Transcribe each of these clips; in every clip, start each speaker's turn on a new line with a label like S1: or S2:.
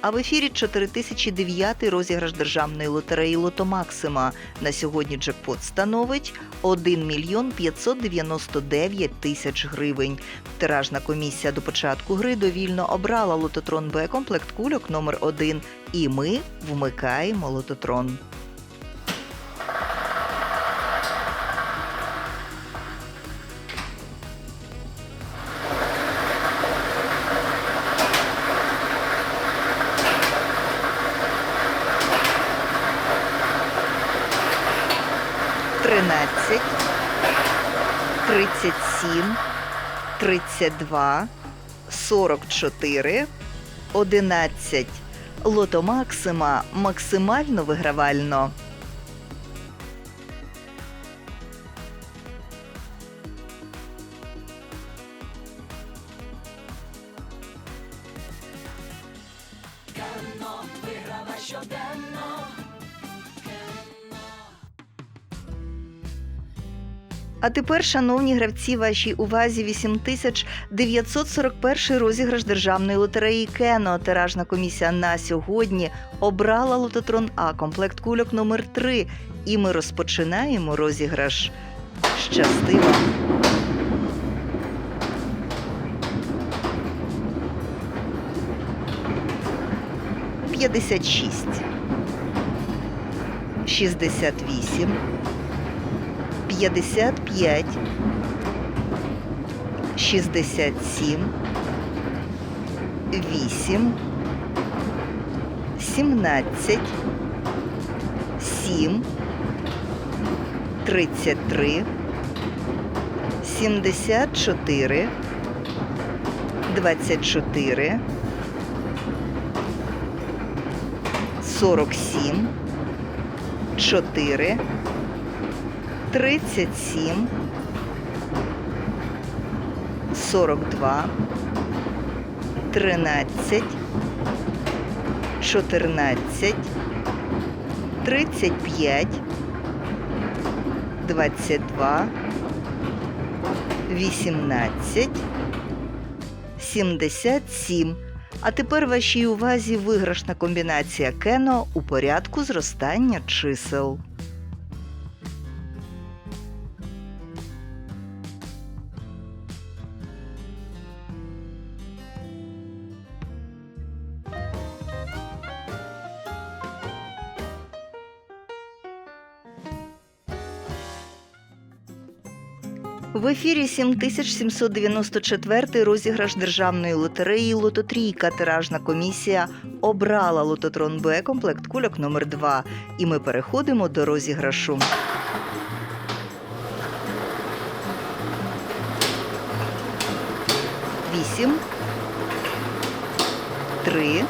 S1: А в ефірі 4009 розіграш державної лотереї Лото Максима. На сьогодні джекпот становить 1 мільйон 599 тисяч гривень. Тиражна комісія до початку гри довільно обрала лототрон Б комплект кульок номер 1 І ми вмикаємо лототрон. Тринадцять, тридцять сім, тридцять два, сорок чотири, одинадцять. Лото Максима максимально вигравально. А тепер, шановні гравці, вашій увазі 8941 розіграш державної лотереї Кено. Тиражна комісія на сьогодні обрала лототрон А комплект кульок номер 3 І ми розпочинаємо розіграш. Щасти вам! П'ятдесят шість, шістдесят вісім. 55, 67, 8, 17, 7, 33, 74, 24, 47, 4, 37, 42, 13, 14, 35, 22, 18, 77. А тепер вашій увазі виграшна комбінація кено у порядку зростання чисел. В ефірі 7794 розіграш державної лотереї Лототрійка. Тиражна комісія обрала лототрон Б комплект кульок номер 2 І ми переходимо до розіграшу. Вісім. Три.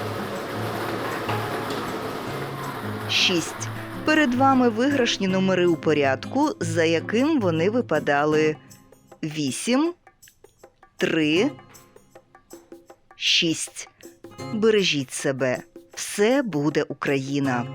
S1: Шість. Перед вами виграшні номери у порядку, за яким вони випадали. 8, 3, 6. Бережіть себе. Все буде Україна.